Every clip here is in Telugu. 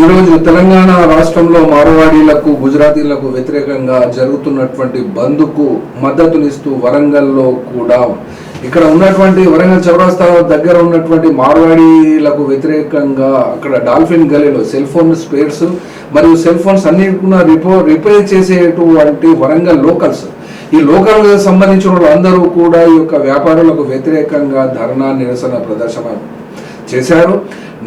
ఈరోజు తెలంగాణ రాష్ట్రంలో మార్వాడీలకు గుజరాతీలకు వ్యతిరేకంగా జరుగుతున్నటువంటి బంద్కు మద్దతునిస్తూ వరంగల్లో కూడా ఇక్కడ ఉన్నటువంటి వరంగల్ చౌరాస్తా దగ్గర ఉన్నటువంటి మార్వాడీలకు వ్యతిరేకంగా అక్కడ డాల్ఫిన్ గలీలో సెల్ ఫోన్ స్పేర్స్ మరియు సెల్ ఫోన్స్ అన్ని కూడా రిపో రిపేర్ చేసేటువంటి వరంగల్ లోకల్స్. ఈ లోకల్ సంబంధించిన వాళ్ళందరూ కూడా ఈ యొక్క వ్యాపారులకు వ్యతిరేకంగా ధర్నా నిరసన ప్రదర్శన చేశారు.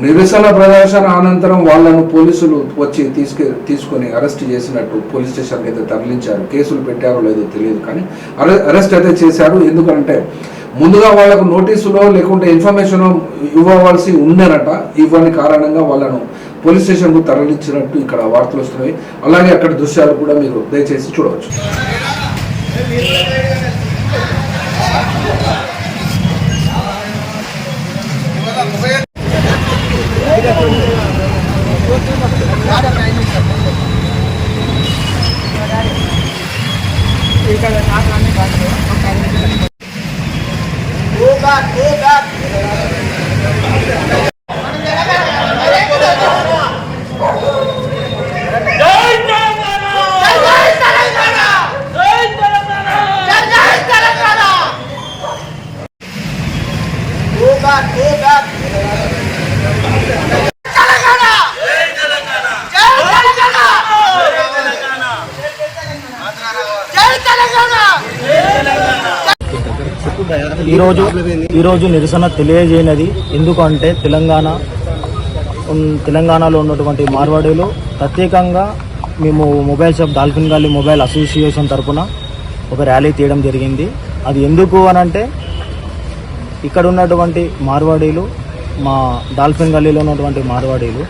నిరసన ప్రదర్శన అనంతరం వాళ్ళను పోలీసులు వచ్చి తీసుకు తీసుకొని అరెస్ట్ చేసినట్టు పోలీస్ స్టేషన్కి అయితే తరలించారు. కేసులు పెట్టారో లేదో తెలియదు కానీ అరెస్ట్ అయితే చేశారు. ఎందుకంటే ముందుగా వాళ్ళకు నోటీసులో లేకుంటే ఇన్ఫర్మేషన్ ఇవ్వవలసి ఉందనట. ఇవ్వని కారణంగా వాళ్ళను పోలీస్ స్టేషన్కు తరలించినట్టు ఇక్కడ వార్తలు వస్తున్నాయి. అలాగే అక్కడ దృశ్యాలు కూడా మీరు దయచేసి చూడవచ్చు. జై తెలంగాణ జై తెలంగాణ జై తెలంగాణ జై తెలంగాణ ఈరోజు ఈరోజు నిరసన తెలియజేయనది. ఎందుకంటే తెలంగాణ తెలంగాణలో ఉన్నటువంటి మార్వాడీలు ప్రత్యేకంగా మేము మొబైల్ షాప్ డాల్ఫిన్ గాలి మొబైల్ అసోసియేషన్ తరఫున ఒక ర్యాలీ తీయడం జరిగింది. అది ఎందుకు అని అంటే ఇక్కడ ఉన్నటువంటి మార్వాడీలు మా డాల్ఫిన్ గల్లీలో ఉన్నటువంటి మార్వాడీలు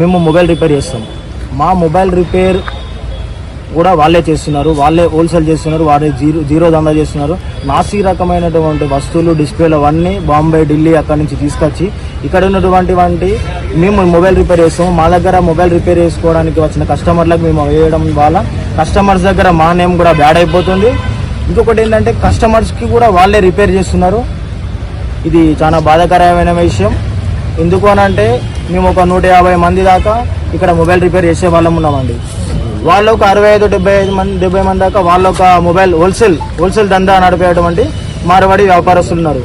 మేము మొబైల్ రిపేర్ చేస్తాం. మా మొబైల్ రిపేర్ కూడా వాళ్ళే చేస్తున్నారు వాళ్ళే హోల్సేల్ చేస్తున్నారు వాళ్ళే జీరో జీరో దందా చేస్తున్నారు. నాసి రకమైనటువంటి వస్తువులు డిస్ప్లేలు అవన్నీ బాంబే ఢిల్లీ అక్కడి నుంచి తీసుకొచ్చి ఇక్కడ ఉన్నటువంటి మేము మొబైల్ రిపేర్ చేస్తాము. మా దగ్గర మొబైల్ రిపేర్ చేసుకోవడానికి వచ్చిన కస్టమర్లకు మేము వేయడం వల్ల కస్టమర్స్ దగ్గర మా నేమ్ కూడా బ్యాడ్ అయిపోతుంది. ఇంకొకటి ఏంటంటే కస్టమర్స్కి కూడా వాళ్ళే రిపేర్ చేస్తున్నారు. ఇది చాలా బాధాకరమైన విషయం. ఎందుకు అని అంటే మేము ఒక నూట యాభై మంది దాకా ఇక్కడ మొబైల్ రిపేర్ చేసే వాళ్ళం ఉన్నామండి. వాళ్ళు ఒక అరవై ఐదు డెబ్బై ఐదు మంది డెబ్బై మంది దాకా వాళ్ళు ఒక మొబైల్ హోల్సేల్ హోల్సేల్ దందా నడిపేటువంటి మారవాడి వ్యాపారస్తులు ఉన్నారు.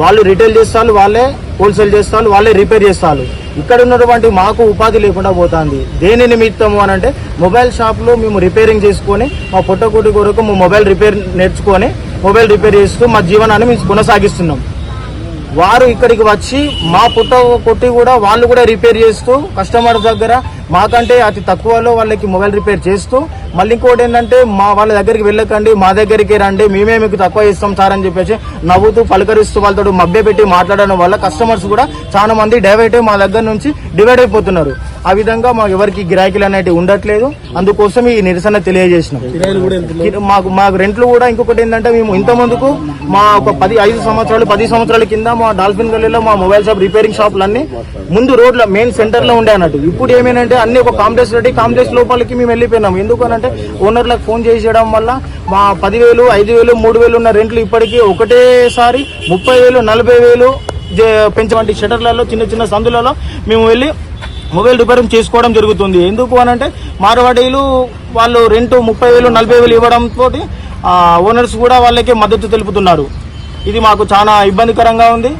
వాళ్ళు రిటైల్ చేస్తారు వాళ్ళే హోల్సేల్ చేస్తారు వాళ్ళే రిపేర్ చేస్తారు ఇక్కడ ఉన్నటువంటి మాకు ఉపాధి లేకుండా పోతుంది. దేని నిమిత్తము అని అంటే మొబైల్ షాప్లో మేము రిపేరింగ్ చేసుకొని మా పుట్టకోటి కొరకు మా మొబైల్ రిపేర్ నేర్చుకొని మొబైల్ రిపేర్ చేస్తూ మా జీవనాన్ని మేము కొనసాగిస్తున్నాం. వారు ఇక్కడికి వచ్చి మా పుట్ట కొట్టి కూడా వాళ్ళు కూడా రిపేర్ చేస్తూ కస్టమర్ దగ్గర మాకంటే అతి తక్కువలో వాళ్ళకి మొబైల్ రిపేర్ చేస్తూ మళ్ళీ ఇంకోటి ఏంటంటే మా వాళ్ళ దగ్గరికి వెళ్ళకండి మా దగ్గరికి రండి మేమే మీకు తక్కువ ఇస్తాం సార్ అని చెప్పేసి నవ్వుతూ పలకరిస్తూ వాళ్ళతో మభ్య పెట్టి మాట్లాడడం వల్ల కస్టమర్స్ కూడా చాలా మంది డైవర్ట్ మా దగ్గర నుంచి డివైడ్ అయిపోతున్నారు. ఆ విధంగా మా ఎవరికి గిరాకీలు అనేవి ఉండట్లేదు. అందుకోసం ఈ నిరసన తెలియజేసినాం. మాకు మాకు రెంట్లు కూడా ఇంకొకటి ఏంటంటే మేము ఇంత ముందుకు మా ఒక పది ఐదు సంవత్సరాలు పది సంవత్సరాల కింద మా డాల్ఫిన్ గల్లీలో మా మొబైల్ షాప్ రిపేరింగ్ షాపులు అన్ని ముందు రోడ్ల మెయిన్ సెంటర్లో ఉండే అన్నట్టు. ఇప్పుడు ఏమేనంటే అన్ని ఒక కాంప్లెక్స్ రెడీ కాంప్లెక్స్ లోపలికి మేము వెళ్ళిపోయినాం. ఎందుకు అని అంటే ఓనర్లకు ఫోన్ చేసేయడం వల్ల మా పదివేలు ఐదు వేలు మూడు వేలు ఉన్న రెంట్లు ఇప్పటికీ ఒకటేసారి ముప్పై వేలు నలభై వేలు పెంచవంటి షటర్లలో చిన్న చిన్న సందులలో మేము వెళ్ళి మొబైల్ రిపేరింగ్ చేసుకోవడం జరుగుతుంది. ఎందుకు అని అంటే మార్వాడీలు వాళ్ళు రెంట్ ముప్పై వేలు నలభై వేలు ఇవ్వడంతో ఓనర్స్ కూడా వాళ్ళకి మద్దతు తెలుపుతున్నారు. ఇది మాకు చాలా ఇబ్బందికరంగా ఉంది.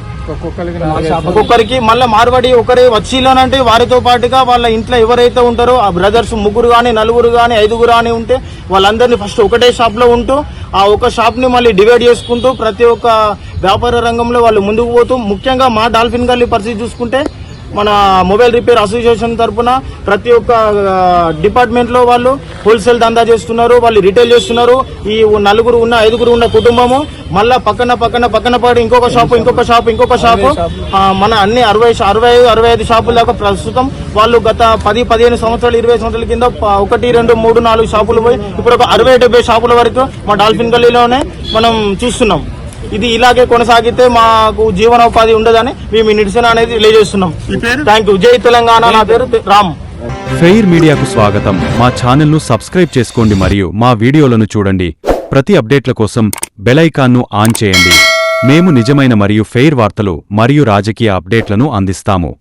ఒక్కొక్కరికి మళ్ళీ మార్వాడి ఒకరే వచ్చిలోనంటే వారితో పాటుగా వాళ్ళ ఇంట్లో ఎవరైతే ఉంటారో ఆ బ్రదర్స్ ముగ్గురు కానీ నలుగురు కానీ ఐదుగురు కానీ ఉంటే వాళ్ళందరినీ ఫస్ట్ ఒకటే షాప్లో ఉంటూ ఆ ఒక షాప్ని మళ్ళీ డివైడ్ చేసుకుంటూ ప్రతి ఒక్క వ్యాపార రంగంలో వాళ్ళు ముందుకు పోతూ ముఖ్యంగా మా డాల్ఫిన్ గల్లీ పరిస్థితి చూసుకుంటే మన మొబైల్ రిపేర్ అసోసియేషన్ తరపున ప్రతి ఒక్క డిపార్ట్మెంట్లో వాళ్ళు హోల్సేల్ దందా చేస్తున్నారు వాళ్ళు రిటైల్ చేస్తున్నారు. ఈ నలుగురు ఉన్న ఐదుగురు ఉన్న కుటుంబము మళ్ళా పక్కన పక్కన పక్కన పడి ఇంకొక షాపు ఇంకొక షాపు. ఇంకొక షాపు. మన అన్ని అరవై అరవై ఐదు అరవై ఐదు షాపుల దాకా ప్రస్తుతం వాళ్ళు గత పది పదిహేను సంవత్సరాలు ఇరవై సంవత్సరాల కింద ఒకటి రెండు మూడు నాలుగు షాపులు పోయి ఇప్పుడు ఒక అరవై డెబ్బై షాపుల వరకు మా డాల్ఫిన్ గల్లీలోనే మనం చూస్తున్నాం. ఇది ఇలాగే కొనసాగితే మాకు జీవనోపాధి ఉండదని మేము ఈ నిరసన అనేది తెలియజేస్తున్నాం. థ్యాంక్ యూ జై తెలంగాణ. నా పేరు రామ్. ఫెయిర్ మీడియాకు స్వాగతం. మా ఛానల్ను సబ్స్క్రైబ్ చేసుకోండి మరియు మా వీడియోలను చూడండి. ప్రతి అప్డేట్ల కోసం బెల్ ఐకాన్ను ఆన్ చేయండి. మేము నిజమైన మరియు ఫెయిర్ వార్తలు మరియు రాజకీయ అప్డేట్లను అందిస్తాము.